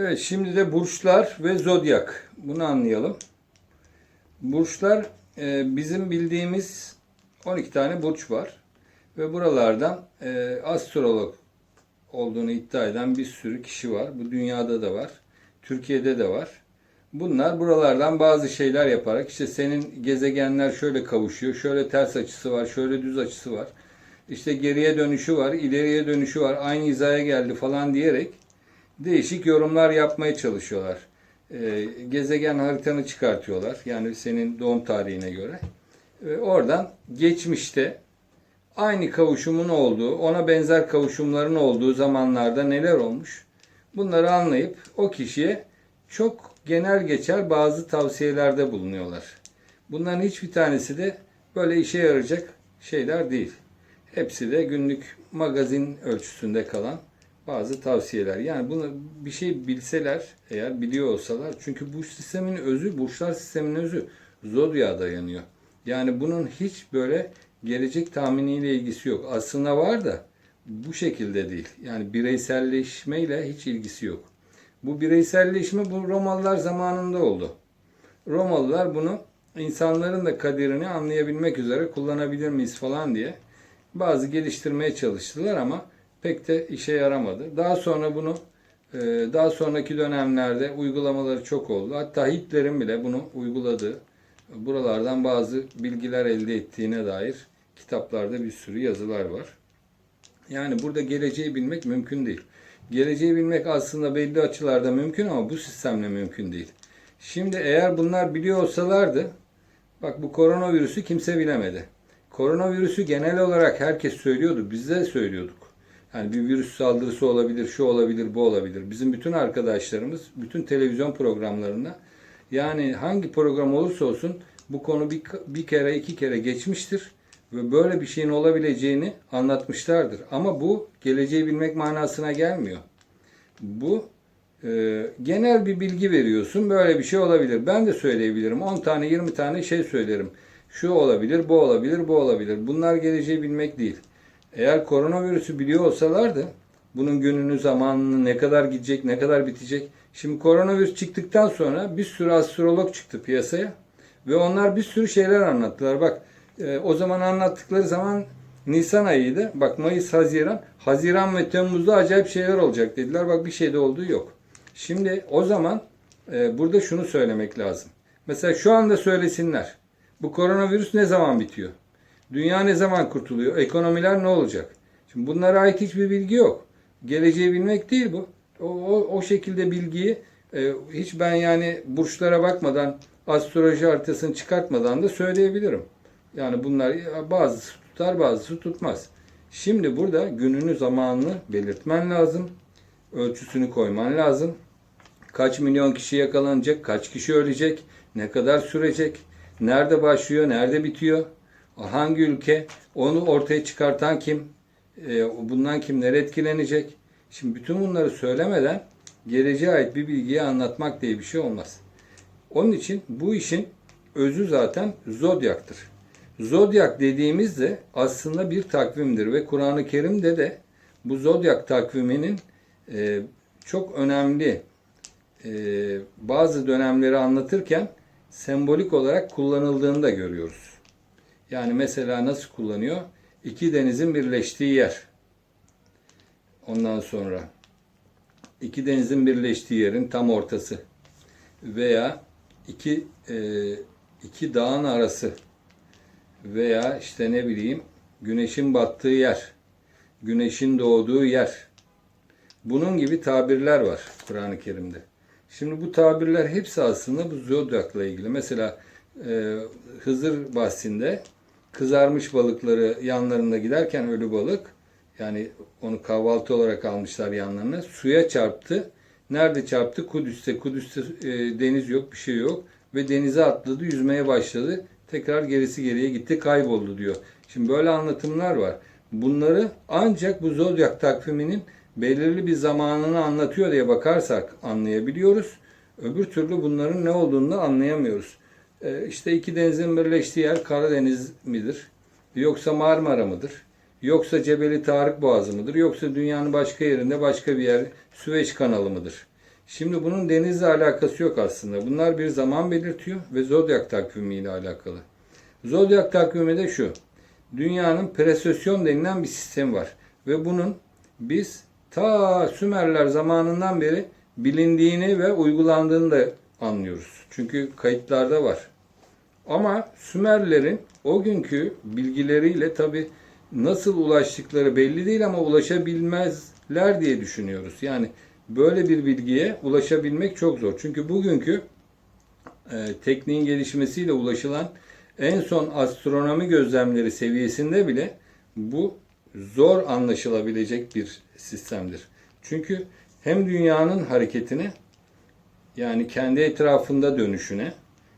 Evet şimdi de burçlar ve zodyak. Bunu anlayalım. Burçlar e, bizim bildiğimiz 12 tane burç var. Ve buralardan e, astrolog olduğunu iddia eden bir sürü kişi var. Bu dünyada da var. Türkiye'de de var. Bunlar buralardan bazı şeyler yaparak işte senin gezegenler şöyle kavuşuyor, şöyle ters açısı var, şöyle düz açısı var. İşte geriye dönüşü var, ileriye dönüşü var, aynı hizaya geldi falan diyerek değişik yorumlar yapmaya çalışıyorlar. Ee, gezegen haritanı çıkartıyorlar. Yani senin doğum tarihine göre. Ee, oradan geçmişte aynı kavuşumun olduğu, ona benzer kavuşumların olduğu zamanlarda neler olmuş? Bunları anlayıp o kişiye çok genel geçer bazı tavsiyelerde bulunuyorlar. Bunların hiçbir tanesi de böyle işe yarayacak şeyler değil. Hepsi de günlük magazin ölçüsünde kalan bazı tavsiyeler. Yani bunu bir şey bilseler eğer biliyor olsalar çünkü bu sistemin özü, burçlar sisteminin özü zodya dayanıyor. Yani bunun hiç böyle gelecek tahminiyle ilgisi yok. Aslında var da bu şekilde değil. Yani bireyselleşmeyle hiç ilgisi yok. Bu bireyselleşme bu Romalılar zamanında oldu. Romalılar bunu insanların da kaderini anlayabilmek üzere kullanabilir miyiz falan diye bazı geliştirmeye çalıştılar ama pek de işe yaramadı. Daha sonra bunu e, daha sonraki dönemlerde uygulamaları çok oldu. Hatta Hitler'in bile bunu uyguladığı, buralardan bazı bilgiler elde ettiğine dair kitaplarda bir sürü yazılar var. Yani burada geleceği bilmek mümkün değil. Geleceği bilmek aslında belli açılarda mümkün ama bu sistemle mümkün değil. Şimdi eğer bunlar biliyor olsalardı, bak bu koronavirüsü kimse bilemedi. Koronavirüsü genel olarak herkes söylüyordu, biz de söylüyorduk. Yani bir virüs saldırısı olabilir, şu olabilir, bu olabilir. Bizim bütün arkadaşlarımız, bütün televizyon programlarında yani hangi program olursa olsun bu konu bir, bir kere, iki kere geçmiştir ve böyle bir şeyin olabileceğini anlatmışlardır. Ama bu geleceği bilmek manasına gelmiyor. Bu e, genel bir bilgi veriyorsun. Böyle bir şey olabilir. Ben de söyleyebilirim. 10 tane 20 tane şey söylerim. Şu olabilir, bu olabilir, bu olabilir. Bunlar geleceği bilmek değil. Eğer koronavirüsü biliyor olsalardı bunun gününü, zamanını, ne kadar gidecek, ne kadar bitecek. Şimdi koronavirüs çıktıktan sonra bir sürü astrolog çıktı piyasaya ve onlar bir sürü şeyler anlattılar. Bak e, o zaman anlattıkları zaman Nisan ayıydı. Bak Mayıs, Haziran. Haziran ve Temmuz'da acayip şeyler olacak dediler. Bak bir şey de olduğu yok. Şimdi o zaman e, burada şunu söylemek lazım. Mesela şu anda söylesinler. Bu koronavirüs ne zaman bitiyor? Dünya ne zaman kurtuluyor? Ekonomiler ne olacak? Şimdi bunlara ait hiçbir bilgi yok. Geleceği bilmek değil bu. O, o, o şekilde bilgiyi e, hiç ben yani burçlara bakmadan astroloji haritasını çıkartmadan da söyleyebilirim. Yani bunlar bazısı tutar bazısı tutmaz. Şimdi burada gününü zamanını belirtmen lazım. Ölçüsünü koyman lazım. Kaç milyon kişi yakalanacak, kaç kişi ölecek, ne kadar sürecek, nerede başlıyor, nerede bitiyor, hangi ülke, onu ortaya çıkartan kim, e, bundan kimler etkilenecek. Şimdi bütün bunları söylemeden geleceğe ait bir bilgiyi anlatmak diye bir şey olmaz. Onun için bu işin özü zaten zodyaktır. Zodyak dediğimizde aslında bir takvimdir ve Kur'an-ı Kerim'de de bu zodyak takviminin e, çok önemli e, bazı dönemleri anlatırken sembolik olarak kullanıldığını da görüyoruz. Yani mesela nasıl kullanıyor? İki denizin birleştiği yer. Ondan sonra iki denizin birleştiği yerin tam ortası veya iki e, iki dağın arası veya işte ne bileyim güneşin battığı yer, güneşin doğduğu yer. Bunun gibi tabirler var Kur'an-ı Kerim'de. Şimdi bu tabirler hepsi aslında bu zodyakla ilgili. Mesela e, Hızır bahsinde kızarmış balıkları yanlarında giderken ölü balık yani onu kahvaltı olarak almışlar yanlarına suya çarptı. Nerede çarptı? Kudüs'te. Kudüs'te e, deniz yok, bir şey yok ve denize atladı, yüzmeye başladı. Tekrar gerisi geriye gitti, kayboldu diyor. Şimdi böyle anlatımlar var. Bunları ancak bu zodyak takviminin belirli bir zamanını anlatıyor diye bakarsak anlayabiliyoruz. Öbür türlü bunların ne olduğunu anlayamıyoruz. Ee, işte iki denizin birleştiği yer Karadeniz midir? Yoksa Marmara mıdır? Yoksa Cebeli Tarık Boğazı mıdır? Yoksa dünyanın başka yerinde başka bir yer Süveyş kanalı mıdır? Şimdi bunun denizle alakası yok aslında. Bunlar bir zaman belirtiyor ve zodyak takvimiyle alakalı. Zodyak takvimi de şu. Dünyanın presosyon denilen bir sistemi var. Ve bunun biz ta Sümerler zamanından beri bilindiğini ve uygulandığını da anlıyoruz. Çünkü kayıtlarda var. Ama Sümerlerin o günkü bilgileriyle tabi nasıl ulaştıkları belli değil ama ulaşabilmezler diye düşünüyoruz. Yani böyle bir bilgiye ulaşabilmek çok zor. Çünkü bugünkü e, tekniğin gelişmesiyle ulaşılan en son astronomi gözlemleri seviyesinde bile bu zor anlaşılabilecek bir sistemdir. Çünkü hem dünyanın hareketine yani kendi etrafında dönüşüne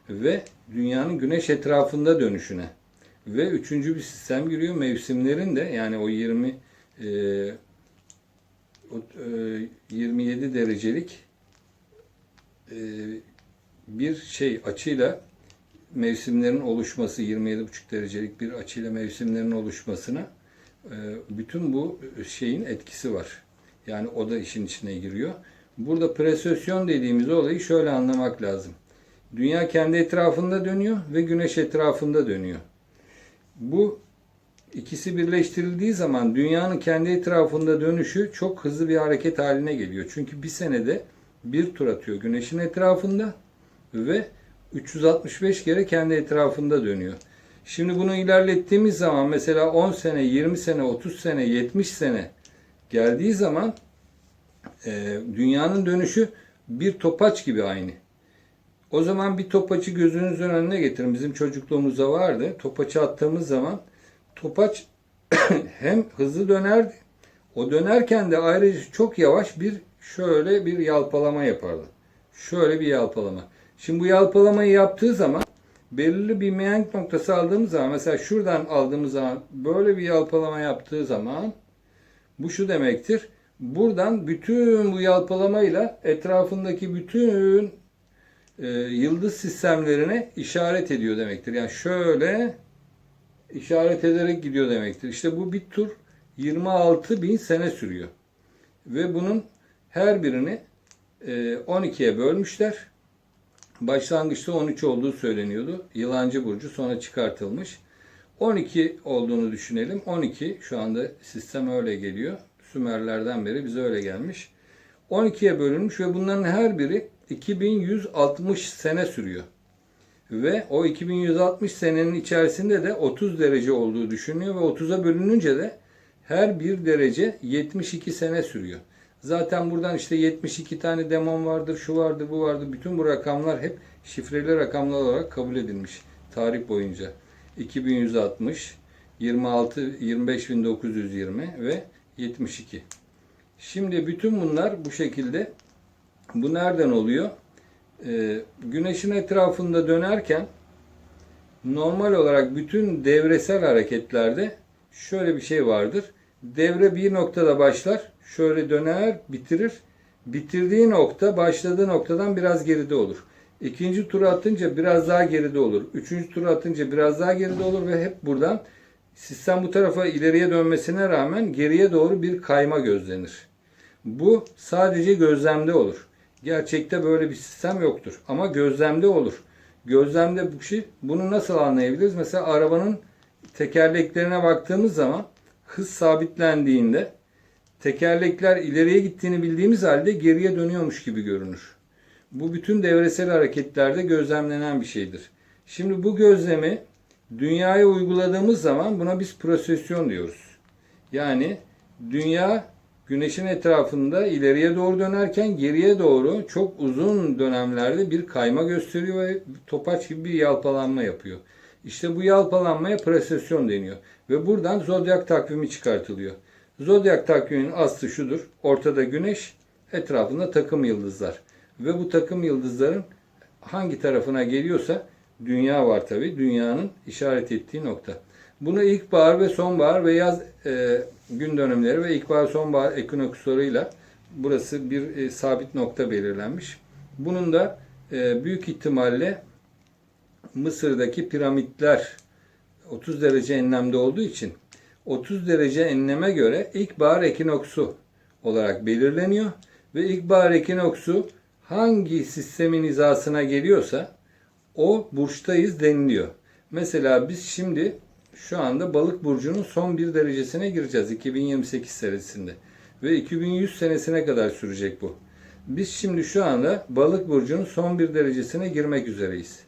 ve dünyanın güneş etrafında dönüşüne ve üçüncü bir sistem giriyor mevsimlerin de yani o 20 e, o, e, 27 derecelik e, bir şey açıyla mevsimlerin oluşması 27,5 derecelik bir açıyla mevsimlerin oluşmasına e, bütün bu şeyin etkisi var. Yani o da işin içine giriyor. Burada presosyon dediğimiz olayı şöyle anlamak lazım. Dünya kendi etrafında dönüyor ve güneş etrafında dönüyor. Bu ikisi birleştirildiği zaman dünyanın kendi etrafında dönüşü çok hızlı bir hareket haline geliyor. Çünkü bir senede bir tur atıyor güneşin etrafında ve 365 kere kendi etrafında dönüyor. Şimdi bunu ilerlettiğimiz zaman mesela 10 sene, 20 sene, 30 sene, 70 sene geldiği zaman e, dünyanın dönüşü bir topaç gibi aynı. O zaman bir topaçı gözünüzün önüne getirin. Bizim çocukluğumuzda vardı. Topaçı attığımız zaman topaç hem hızlı dönerdi. O dönerken de ayrıca çok yavaş bir şöyle bir yalpalama yapardı. Şöyle bir yalpalama. Şimdi bu yalpalamayı yaptığı zaman belirli bir mihenk noktası aldığımız zaman mesela şuradan aldığımız zaman böyle bir yalpalama yaptığı zaman bu şu demektir. Buradan bütün bu yalpalamayla etrafındaki bütün e, yıldız sistemlerine işaret ediyor demektir. Yani şöyle işaret ederek gidiyor demektir. İşte bu bir tur 26 bin sene sürüyor. Ve bunun her birini e, 12'ye bölmüşler. Başlangıçta 13 olduğu söyleniyordu. Yılancı burcu sonra çıkartılmış. 12 olduğunu düşünelim. 12 şu anda sistem öyle geliyor. Sümerlerden beri bize öyle gelmiş. 12'ye bölünmüş ve bunların her biri 2160 sene sürüyor. Ve o 2160 senenin içerisinde de 30 derece olduğu düşünülüyor ve 30'a bölününce de her bir derece 72 sene sürüyor. Zaten buradan işte 72 tane demon vardır, şu vardır, bu vardır. Bütün bu rakamlar hep şifreli rakamlar olarak kabul edilmiş tarih boyunca. 2160, 26, 25920 ve 72. Şimdi bütün bunlar bu şekilde. Bu nereden oluyor? Ee, güneşin etrafında dönerken normal olarak bütün devresel hareketlerde şöyle bir şey vardır. Devre bir noktada başlar, şöyle döner, bitirir. Bitirdiği nokta başladığı noktadan biraz geride olur. İkinci turu atınca biraz daha geride olur. Üçüncü turu atınca biraz daha geride olur ve hep buradan sistem bu tarafa ileriye dönmesine rağmen geriye doğru bir kayma gözlenir. Bu sadece gözlemde olur. Gerçekte böyle bir sistem yoktur. Ama gözlemde olur. Gözlemde bu şey, bunu nasıl anlayabiliriz? Mesela arabanın tekerleklerine baktığımız zaman hız sabitlendiğinde tekerlekler ileriye gittiğini bildiğimiz halde geriye dönüyormuş gibi görünür. Bu bütün devresel hareketlerde gözlemlenen bir şeydir. Şimdi bu gözlemi dünyaya uyguladığımız zaman buna biz prosesyon diyoruz. Yani dünya güneşin etrafında ileriye doğru dönerken geriye doğru çok uzun dönemlerde bir kayma gösteriyor ve topaç gibi bir yalpalanma yapıyor. İşte bu yalpalanmaya presesyon deniyor. Ve buradan zodyak takvimi çıkartılıyor. Zodyak takviminin aslı şudur. Ortada güneş, etrafında takım yıldızlar. Ve bu takım yıldızların hangi tarafına geliyorsa dünya var tabi. Dünyanın işaret ettiği nokta. Bunu ilkbahar ve sonbahar ve yaz e, gün dönemleri ve ilkbahar sonbahar ekinokslarıyla burası bir e, sabit nokta belirlenmiş. Bunun da e, büyük ihtimalle Mısır'daki piramitler 30 derece enlemde olduğu için 30 derece enleme göre ilkbahar ekinoksu olarak belirleniyor ve ilkbahar ekinoksu hangi sistemin hizasına geliyorsa o burçtayız deniliyor. Mesela biz şimdi şu anda balık burcunun son bir derecesine gireceğiz 2028 senesinde. Ve 2100 senesine kadar sürecek bu. Biz şimdi şu anda balık burcunun son bir derecesine girmek üzereyiz.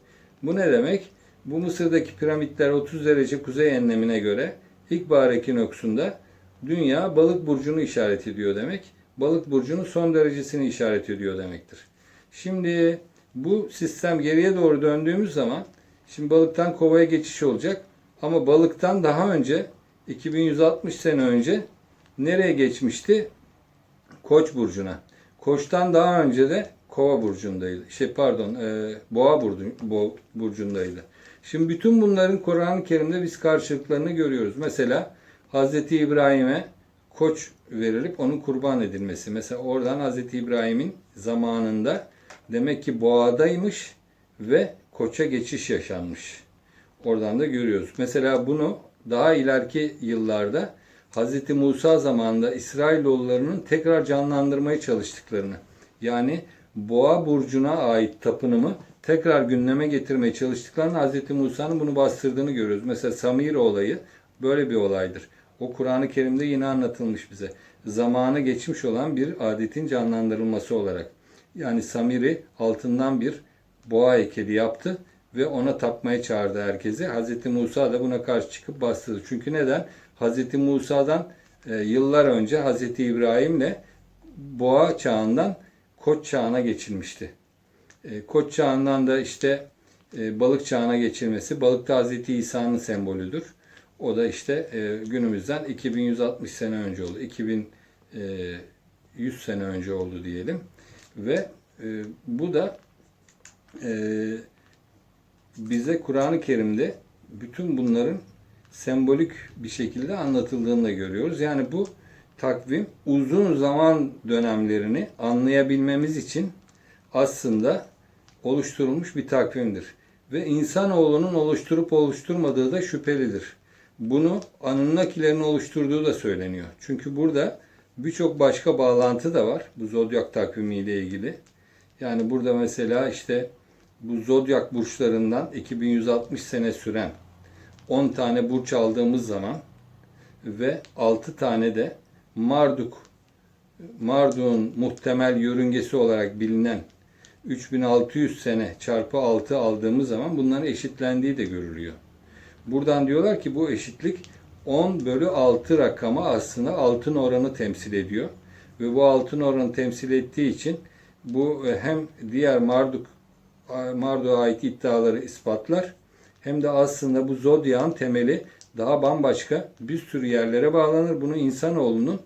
Bu ne demek? Bu Mısır'daki piramitler 30 derece kuzey enlemine göre ilkbahar ekinoksunda dünya balık burcunu işaret ediyor demek. Balık burcunun son derecesini işaret ediyor demektir. Şimdi bu sistem geriye doğru döndüğümüz zaman şimdi balıktan kovaya geçiş olacak. Ama balıktan daha önce 2160 sene önce nereye geçmişti? Koç burcuna. Koç'tan daha önce de Kova burcundaydı. Şey pardon, e, Boğa burcu, Bo, burcundaydı. Şimdi bütün bunların Kur'an-ı Kerim'de biz karşılıklarını görüyoruz. Mesela Hazreti İbrahim'e koç verilip onun kurban edilmesi. Mesela oradan Hazreti İbrahim'in zamanında demek ki boğadaymış ve koça geçiş yaşanmış. Oradan da görüyoruz. Mesela bunu daha ileriki yıllarda Hz. Musa zamanında İsrailoğullarının tekrar canlandırmaya çalıştıklarını yani boğa burcuna ait tapınımı tekrar gündeme getirmeye çalıştıklarını Hz. Musa'nın bunu bastırdığını görüyoruz. Mesela Samir olayı böyle bir olaydır. O Kur'an-ı Kerim'de yine anlatılmış bize. Zamanı geçmiş olan bir adetin canlandırılması olarak. Yani Samir'i altından bir boğa heykeli yaptı ve ona tapmaya çağırdı herkesi. Hz. Musa da buna karşı çıkıp bastırdı. Çünkü neden? Hz. Musa'dan e, yıllar önce Hz. İbrahim'le boğa çağından koç çağına geçilmişti. E, koç çağından da işte e, balık çağına geçilmesi, balık da Hz. İsa'nın sembolüdür. O da işte e, günümüzden 2160 sene önce oldu. 2100 sene önce oldu diyelim. Ve e, bu da e, bize Kur'an-ı Kerim'de bütün bunların sembolik bir şekilde anlatıldığını da görüyoruz. Yani bu takvim uzun zaman dönemlerini anlayabilmemiz için aslında oluşturulmuş bir takvimdir. Ve insanoğlunun oluşturup oluşturmadığı da şüphelidir. Bunu Anunnakilerin oluşturduğu da söyleniyor. Çünkü burada birçok başka bağlantı da var bu zodyak takvimi ile ilgili. Yani burada mesela işte bu zodyak burçlarından 2160 sene süren 10 tane burç aldığımız zaman ve 6 tane de Marduk Marduk'un muhtemel yörüngesi olarak bilinen 3600 sene çarpı 6 aldığımız zaman bunların eşitlendiği de görülüyor. Buradan diyorlar ki bu eşitlik 10 bölü 6 rakamı aslında altın oranı temsil ediyor. Ve bu altın oranı temsil ettiği için bu e, hem diğer Marduk Marduk'a ait iddiaları ispatlar hem de aslında bu zodyan temeli daha bambaşka bir sürü yerlere bağlanır. Bunu insanoğlunun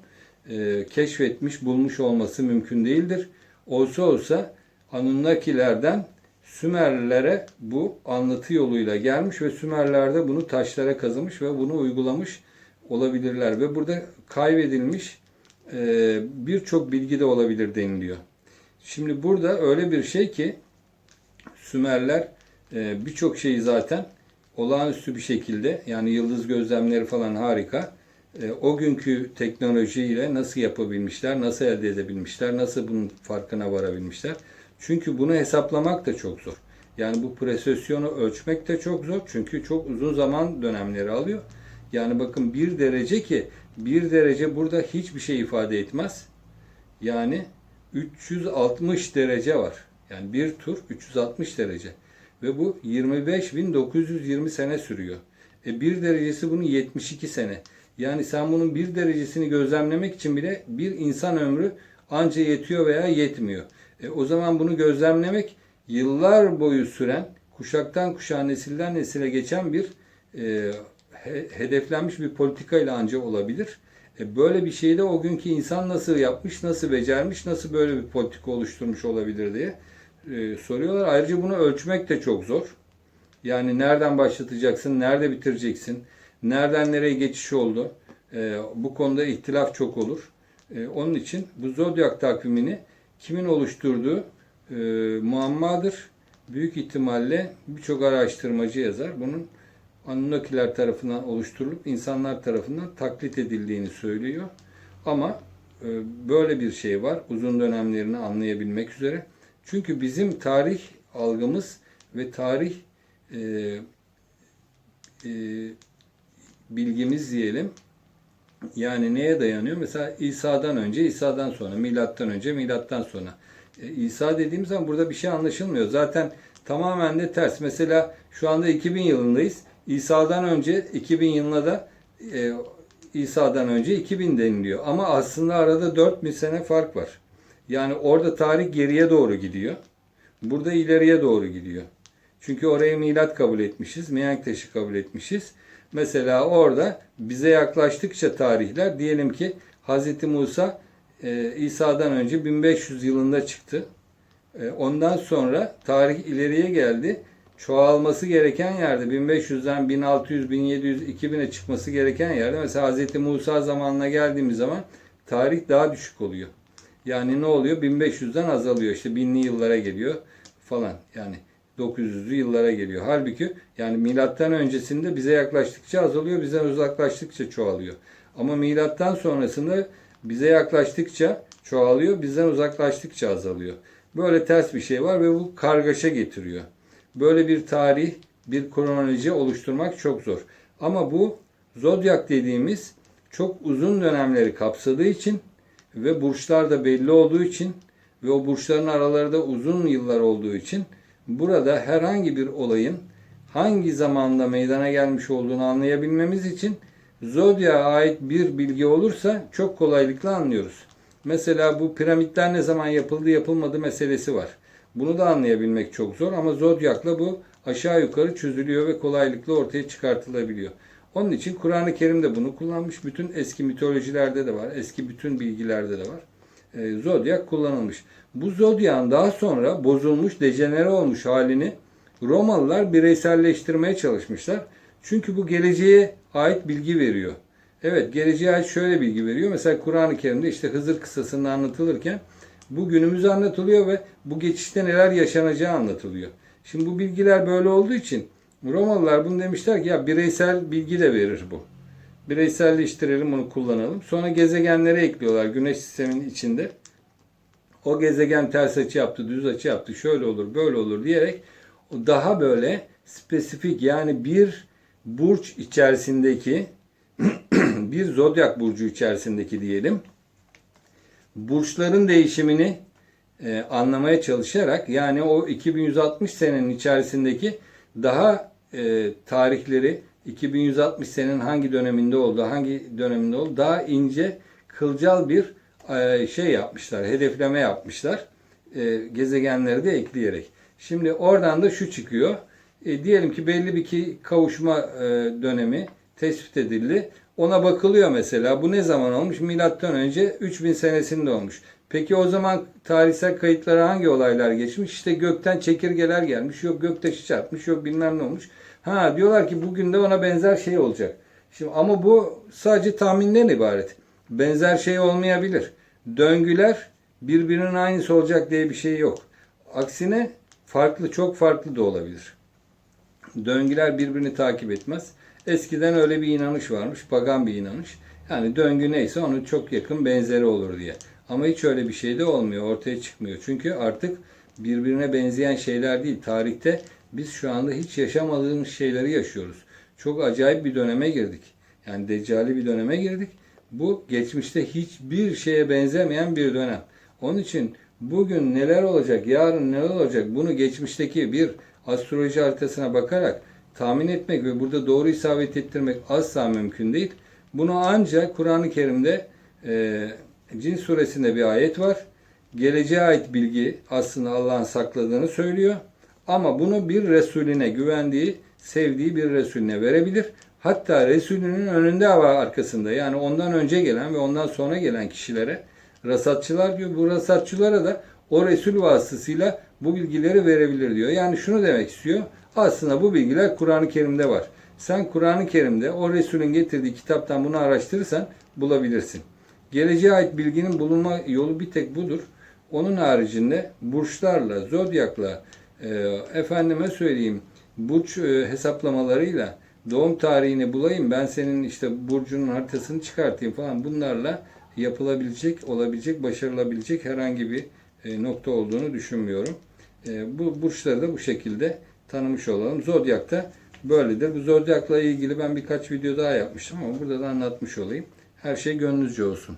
e, keşfetmiş, bulmuş olması mümkün değildir. Olsa olsa Anunnakilerden Sümerlilere bu anlatı yoluyla gelmiş ve Sümerler de bunu taşlara kazımış ve bunu uygulamış olabilirler. Ve burada kaybedilmiş e, birçok bilgi de olabilir deniliyor. Şimdi burada öyle bir şey ki Sümerler e, birçok şeyi zaten olağanüstü bir şekilde yani yıldız gözlemleri falan harika. E, o günkü teknolojiyle nasıl yapabilmişler, nasıl elde edebilmişler, nasıl bunun farkına varabilmişler. Çünkü bunu hesaplamak da çok zor. Yani bu presesyonu ölçmek de çok zor. Çünkü çok uzun zaman dönemleri alıyor. Yani bakın bir derece ki bir derece burada hiçbir şey ifade etmez. Yani 360 derece var. Yani bir tur 360 derece. Ve bu 25.920 sene sürüyor. E bir derecesi bunun 72 sene. Yani sen bunun bir derecesini gözlemlemek için bile bir insan ömrü anca yetiyor veya yetmiyor. E, o zaman bunu gözlemlemek yıllar boyu süren, kuşaktan kuşağa, nesilden nesile geçen bir e, he, hedeflenmiş bir politikayla anca olabilir. E, böyle bir şeyi de o günkü insan nasıl yapmış, nasıl becermiş, nasıl böyle bir politika oluşturmuş olabilir diye e, soruyorlar. Ayrıca bunu ölçmek de çok zor. Yani nereden başlatacaksın, nerede bitireceksin, nereden nereye geçiş oldu. E, bu konuda ihtilaf çok olur. E, onun için bu zodyak takvimini kimin oluşturduğu e, muammadır. Büyük ihtimalle birçok araştırmacı yazar. Bunun Anunnakiler tarafından oluşturulup insanlar tarafından taklit edildiğini söylüyor. Ama e, böyle bir şey var uzun dönemlerini anlayabilmek üzere. Çünkü bizim tarih algımız ve tarih e, e, bilgimiz diyelim yani neye dayanıyor? Mesela İsa'dan önce, İsa'dan sonra, milattan önce, milattan sonra. E, İsa dediğimiz zaman burada bir şey anlaşılmıyor. Zaten tamamen de ters. Mesela şu anda 2000 yılındayız. İsa'dan önce 2000 yılına da e, İsa'dan önce 2000 deniliyor. Ama aslında arada 4000 sene fark var. Yani orada tarih geriye doğru gidiyor. Burada ileriye doğru gidiyor. Çünkü oraya milat kabul etmişiz. Mihenk taşı kabul etmişiz. Mesela orada bize yaklaştıkça tarihler diyelim ki Hz. Musa e, İsa'dan önce 1500 yılında çıktı. E, ondan sonra tarih ileriye geldi. Çoğalması gereken yerde 1500'den 1600, 1700, 2000'e çıkması gereken yerde mesela Hz. Musa zamanına geldiğimiz zaman tarih daha düşük oluyor. Yani ne oluyor? 1500'den azalıyor. İşte binli yıllara geliyor falan. Yani 900'lü yıllara geliyor. Halbuki yani milattan öncesinde bize yaklaştıkça azalıyor, bizden uzaklaştıkça çoğalıyor. Ama milattan sonrasında bize yaklaştıkça çoğalıyor, bizden uzaklaştıkça azalıyor. Böyle ters bir şey var ve bu kargaşa getiriyor. Böyle bir tarih, bir kronoloji oluşturmak çok zor. Ama bu zodyak dediğimiz çok uzun dönemleri kapsadığı için ve burçlar da belli olduğu için ve o burçların araları da uzun yıllar olduğu için burada herhangi bir olayın hangi zamanda meydana gelmiş olduğunu anlayabilmemiz için zodya ait bir bilgi olursa çok kolaylıkla anlıyoruz. Mesela bu piramitler ne zaman yapıldı yapılmadı meselesi var. Bunu da anlayabilmek çok zor ama zodyakla bu aşağı yukarı çözülüyor ve kolaylıkla ortaya çıkartılabiliyor. Onun için Kur'an-ı Kerim de bunu kullanmış. Bütün eski mitolojilerde de var. Eski bütün bilgilerde de var. E, zodyak kullanılmış. Bu zodyağın daha sonra bozulmuş, dejenere olmuş halini Romalılar bireyselleştirmeye çalışmışlar. Çünkü bu geleceğe ait bilgi veriyor. Evet geleceğe ait şöyle bilgi veriyor. Mesela Kur'an-ı Kerim'de işte Hızır kıssasında anlatılırken bu günümüz anlatılıyor ve bu geçişte neler yaşanacağı anlatılıyor. Şimdi bu bilgiler böyle olduğu için Romalılar bunu demişler ki ya bireysel bilgi de verir bu. Bireyselleştirelim bunu kullanalım. Sonra gezegenlere ekliyorlar güneş sisteminin içinde. O gezegen ters açı yaptı, düz açı yaptı, şöyle olur, böyle olur diyerek daha böyle spesifik yani bir burç içerisindeki bir zodyak burcu içerisindeki diyelim burçların değişimini e, anlamaya çalışarak yani o 2160 senenin içerisindeki daha e, tarihleri 2160 senenin hangi döneminde oldu, hangi döneminde oldu daha ince kılcal bir şey yapmışlar, hedefleme yapmışlar. E, gezegenleri de ekleyerek. Şimdi oradan da şu çıkıyor. E, diyelim ki belli bir ki kavuşma e, dönemi tespit edildi. Ona bakılıyor mesela. Bu ne zaman olmuş? Milattan önce 3000 senesinde olmuş. Peki o zaman tarihsel kayıtlara hangi olaylar geçmiş? İşte gökten çekirgeler gelmiş. Yok göktaşı çarpmış. Yok bilmem ne olmuş. Ha diyorlar ki bugün de ona benzer şey olacak. Şimdi ama bu sadece tahminden ibaret. Benzer şey olmayabilir. Döngüler birbirinin aynısı olacak diye bir şey yok. Aksine farklı çok farklı da olabilir. Döngüler birbirini takip etmez. Eskiden öyle bir inanış varmış, pagan bir inanış. Yani döngü neyse onun çok yakın benzeri olur diye. Ama hiç öyle bir şey de olmuyor, ortaya çıkmıyor. Çünkü artık birbirine benzeyen şeyler değil. Tarihte biz şu anda hiç yaşamadığımız şeyleri yaşıyoruz. Çok acayip bir döneme girdik. Yani deccali bir döneme girdik. Bu geçmişte hiçbir şeye benzemeyen bir dönem. Onun için bugün neler olacak, yarın neler olacak bunu geçmişteki bir astroloji haritasına bakarak tahmin etmek ve burada doğru isabet ettirmek asla mümkün değil. Bunu ancak Kur'an-ı Kerim'de e, Cin suresinde bir ayet var. Geleceğe ait bilgi aslında Allah'ın sakladığını söylüyor. Ama bunu bir Resulüne güvendiği, sevdiği bir Resulüne verebilir. Hatta Resulünün önünde ve arkasında yani ondan önce gelen ve ondan sonra gelen kişilere rasatçılar diyor. Bu rasatçılara da o Resul vasıtasıyla bu bilgileri verebilir diyor. Yani şunu demek istiyor. Aslında bu bilgiler Kur'an-ı Kerim'de var. Sen Kur'an-ı Kerim'de o Resulün getirdiği kitaptan bunu araştırırsan bulabilirsin. Geleceğe ait bilginin bulunma yolu bir tek budur. Onun haricinde burçlarla, zodyakla, e, efendime söyleyeyim burç e, hesaplamalarıyla doğum tarihini bulayım ben senin işte burcunun haritasını çıkartayım falan bunlarla yapılabilecek, olabilecek, başarılabilecek herhangi bir e, nokta olduğunu düşünmüyorum. E, bu burçları da bu şekilde tanımış olalım. Zodyak da böyledir. Bu zodyakla ilgili ben birkaç video daha yapmıştım ama burada da anlatmış olayım. Her şey gönlünüzce olsun.